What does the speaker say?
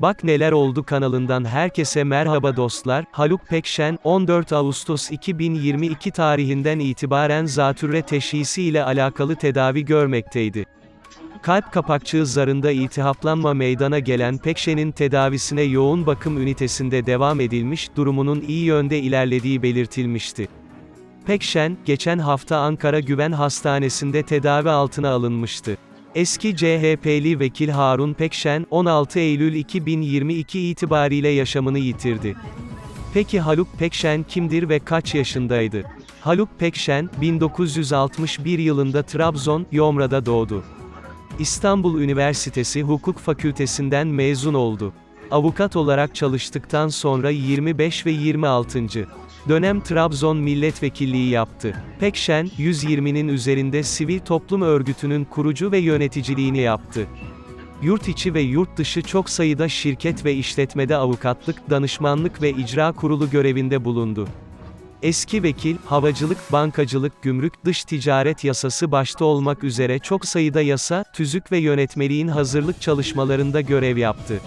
Bak Neler Oldu kanalından herkese merhaba dostlar. Haluk Pekşen, 14 Ağustos 2022 tarihinden itibaren zatürre teşhisi ile alakalı tedavi görmekteydi. Kalp kapakçığı zarında iltihaplanma meydana gelen Pekşen'in tedavisine yoğun bakım ünitesinde devam edilmiş, durumunun iyi yönde ilerlediği belirtilmişti. Pekşen, geçen hafta Ankara Güven Hastanesi'nde tedavi altına alınmıştı. Eski CHP'li vekil Harun Pekşen, 16 Eylül 2022 itibariyle yaşamını yitirdi. Peki Haluk Pekşen kimdir ve kaç yaşındaydı? Haluk Pekşen, 1961 yılında Trabzon, Yomra'da doğdu. İstanbul Üniversitesi Hukuk Fakültesinden mezun oldu. Avukat olarak çalıştıktan sonra 25 ve 26. dönem Trabzon milletvekilliği yaptı. Pekşen, 120'nin üzerinde sivil toplum örgütünün kurucu ve yöneticiliğini yaptı. Yurt içi ve yurt dışı çok sayıda şirket ve işletmede avukatlık, danışmanlık ve icra kurulu görevinde bulundu. Eski vekil, havacılık, bankacılık, gümrük, dış ticaret yasası başta olmak üzere çok sayıda yasa, tüzük ve yönetmeliğin hazırlık çalışmalarında görev yaptı.